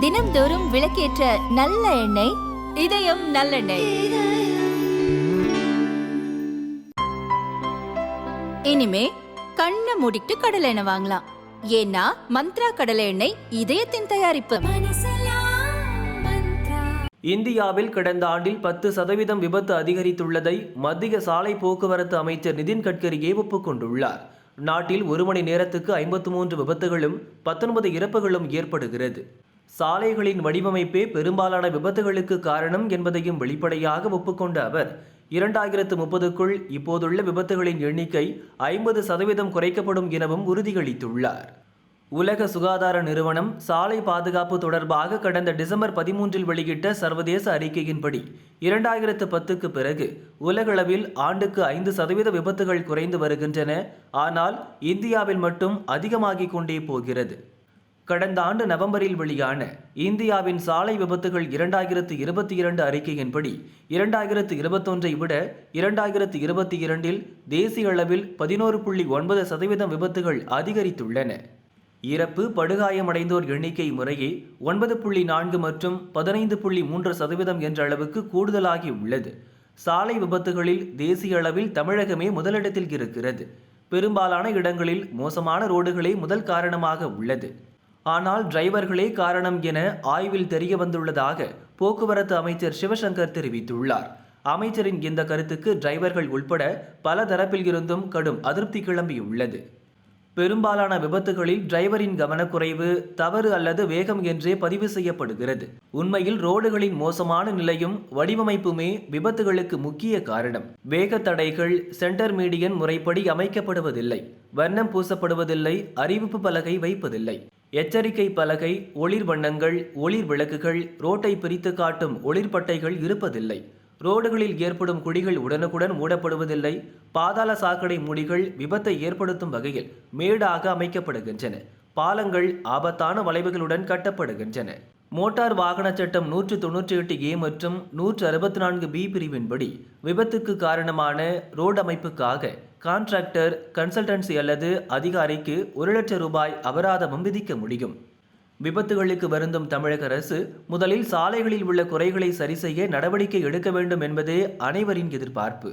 தினம்தோறும் விளக்கேற்ற நல்ல எண்ணெய் இதயம் நல்லெண்ணெய். இனிமே கண்ணை மூடிட்டு கடலை எண்ணெய் வாங்கலாம். ஏன்னா மந்த்ரா கடலை எண்ணெய் இதயத்தின் தயாரிப்பு. இந்தியாவில் கடந்த ஆண்டில் பத்து சதவீதம் விபத்து அதிகரித்துள்ளதை மத்திய சாலை போக்குவரத்து அமைச்சர் நிதின் கட்கரியே ஒப்புக்கொண்டுள்ளார். நாட்டில் ஒரு மணி நேரத்துக்கு ஐம்பத்து மூன்று விபத்துகளும் பத்தொன்பது இறப்புகளும் ஏற்படுகிறது. சாலைகளின் வடிவமைப்பே பெரும்பாலான விபத்துகளுக்கு காரணம் என்பதையும் வெளிப்படையாக ஒப்புக்கொண்ட அவர் இரண்டாயிரத்து முப்பதுக்குள் இப்போதுள்ள விபத்துகளின் எண்ணிக்கை ஐம்பது சதவீதம் குறைக்கப்படும் எனவும் உறுதியளித்துள்ளார். உலக சுகாதார நிறுவனம் சாலை பாதுகாப்பு தொடர்பாக கடந்த டிசம்பர் பதிமூன்றில் வெளியிட்ட சர்வதேச அறிக்கையின்படி இரண்டாயிரத்து பத்துக்கு பிறகு உலகளவில் ஆண்டுக்கு ஐந்து சதவீத விபத்துகள் குறைந்து வருகின்றன. ஆனால் இந்தியாவில் மட்டும் அதிகமாகிக் கொண்டே போகிறது. கடந்த ஆண்டு நவம்பரில் வெளியான இந்தியாவின் சாலை விபத்துகள் இரண்டாயிரத்து இருபத்தி இரண்டு அறிக்கையின்படி இரண்டாயிரத்து இருபத்தொன்றை விட இரண்டாயிரத்து இருபத்தி இரண்டில் தேசிய அளவில் பதினோரு புள்ளி ஒன்பது சதவீதம் விபத்துகள் அதிகரித்துள்ளன. இறப்பு படுகாயமடைந்தோர் எண்ணிக்கை முறையே ஒன்பது புள்ளி நான்கு மற்றும் பதினைந்து புள்ளி மூன்று சதவீதம் என்ற அளவுக்கு கூடுதலாகி உள்ளது. சாலை விபத்துகளில் தேசிய அளவில் தமிழகமே முதலிடத்தில் இருக்கிறது. பெரும்பாலான இடங்களில் மோசமான ரோடுகளே முதல் காரணமாக உள்ளது. ஆனால் டிரைவர்களே காரணம் என ஆய்வில் தெரிய வந்துள்ளதாக போக்குவரத்து அமைச்சர் சிவசங்கர் தெரிவித்துள்ளார். அமைச்சரின் இந்த கருத்துக்கு டிரைவர்கள் உள்பட பல தரப்பில் இருந்தும் கடும் அதிருப்தி கிளம்பியுள்ளது. பெரும்பாலான விபத்துகளில் டிரைவரின் கவனக்குறைவு தவறு அல்லது வேகம் என்றே பதிவு செய்யப்படுகிறது. உண்மையில் ரோடுகளின் மோசமான நிலையும் வடிவமைப்புமே விபத்துகளுக்கு முக்கிய காரணம். வேக தடைகள் சென்டர் மீடியன் முறைப்படி அமைக்கப்படுவதில்லை. வர்ணம் பூசப்படுவதில்லை அறிவிப்பு பலகை வைப்பதில்லை. எச்சரிக்கை பலகை ஒளிர் வண்ணங்கள் ஒளிர் விளக்குகள் ரோட்டை பிரித்து காட்டும் ஒளிர்பட்டைகள் இருப்பதில்லை. ரோடுகளில் ஏற்படும் குழிகள் உடனுக்குடன் மூடப்படுவதில்லை. பாதாள சாக்கடை மூடிகள் விபத்தை ஏற்படுத்தும் வகையில் மேடாக அமைக்கப்படுகின்றன. பாலங்கள் ஆபத்தான வளைவுகளுடன் கட்டப்படுகின்றன. மோட்டார் வாகன சட்டம் நூற்று தொன்னூற்றி எட்டு ஏ மற்றும் நூற்று அறுபத்தி நான்கு பி பிரிவின்படி விபத்துக்கு காரணமான ரோடு அமைப்புக்காக கான்ட்ராக்டர் கன்சல்டன்சி அல்லது அதிகாரிக்கு ஒரு லட்சம் ரூபாய் அபராதமும் விதிக்க முடியும். விபத்துகளுக்கு வருந்தும் தமிழக அரசு முதலில் சாலைகளில் உள்ள குறைகளை சரி செய்ய நடவடிக்கை எடுக்க வேண்டும் என்பதே அனைவரின் எதிர்பார்ப்பு.